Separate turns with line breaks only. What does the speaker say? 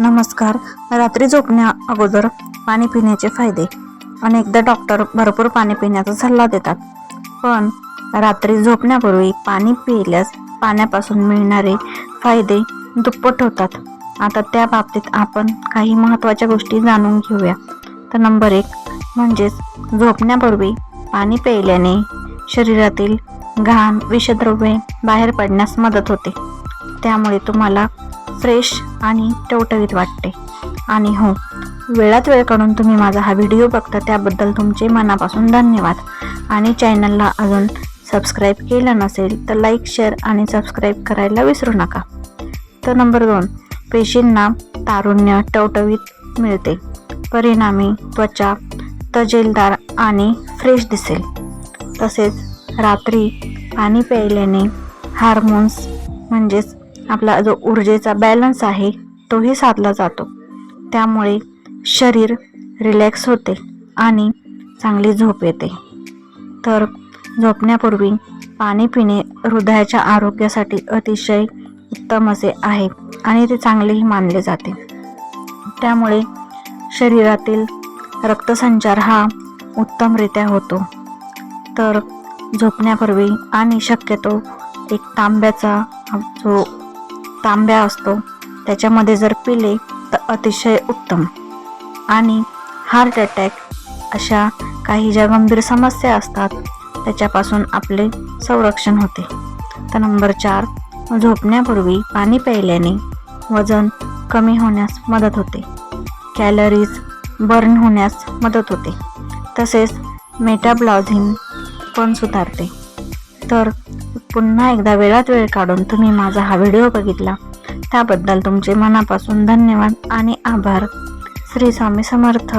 नमस्कार. रात्री झोपण्या अगोदर पाणी पिण्याचे फायदे. अनेकदा डॉक्टर भरपूर पाणी पिण्याचा सल्ला देतात. पण रात्री झोपण्यापूर्वी पाणी पिल्यास पाण्यापासून मिळणारे फायदे दुप्पट होतात. आता त्या बाबतीत आपण काही महत्त्वाच्या गोष्टी जाणून घेऊया. तर नंबर एक म्हणजेच झोपण्यापूर्वी पाणी प्यायल्याने शरीरातील घाण विषद्रव्ये बाहेर पडण्यास मदत होते. त्यामुळे तुम्हाला फ्रेश आणि टवटवीत वाटते. आणि हो वेळात वेळ काढून तुम्ही माझा हा व्हिडिओ बघता त्याबद्दल तुमचे मनापासून धन्यवाद. आणि चॅनलला अजून सबस्क्राईब केलं नसेल तर लाईक शेअर आणि सबस्क्राईब करायला विसरू नका. तर नंबर दोन पेशींना तारुण्य टवटवीत मिळते. परिणामी त्वचा तजेलदार आणि फ्रेश दिसेल. तसेच रात्री पाणी प्यायल्याने हार्मोन्स म्हणजेच आपला जो ऊर्जेचा बॅलन्स आहे तोही साधला जातो. त्यामुळे शरीर रिलॅक्स होते आणि चांगली झोप येते. तर झोपण्यापूर्वी पाणी पिणे हृदयाच्या आरोग्यासाठी अतिशय उत्तम असे आहे आणि ते चांगलेही मानले जाते. त्यामुळे शरीरातील रक्तसंचार हा उत्तमरित्या होतो. तर झोपण्यापूर्वी आणि शक्यतो एक तांब्याचा जो तांब्या असतो. त्याच्यामध्ये जर पिले तर अतिशय उत्तम. आणि हार्ट अटॅक अशा काही ज्या गंभीर समस्या असतात त्याच्यापासून आपले संरक्षण होते. तर नंबर चार झोपण्यापूर्वी पाणी प्यायल्याने वजन कमी होण्यास मदत होते. कॅलरीज बर्न होण्यास मदत होते. तसेच मेटाब्लॉझिन पण सुधारते. तर पुन्हा एकदा वेळात वेळ काढून तुम्ही माझा हा व्हिडिओ बघितला. त्याबद्दल तुमचे मनापासून धन्यवाद आणि आभार. श्री स्वामी समर्थ.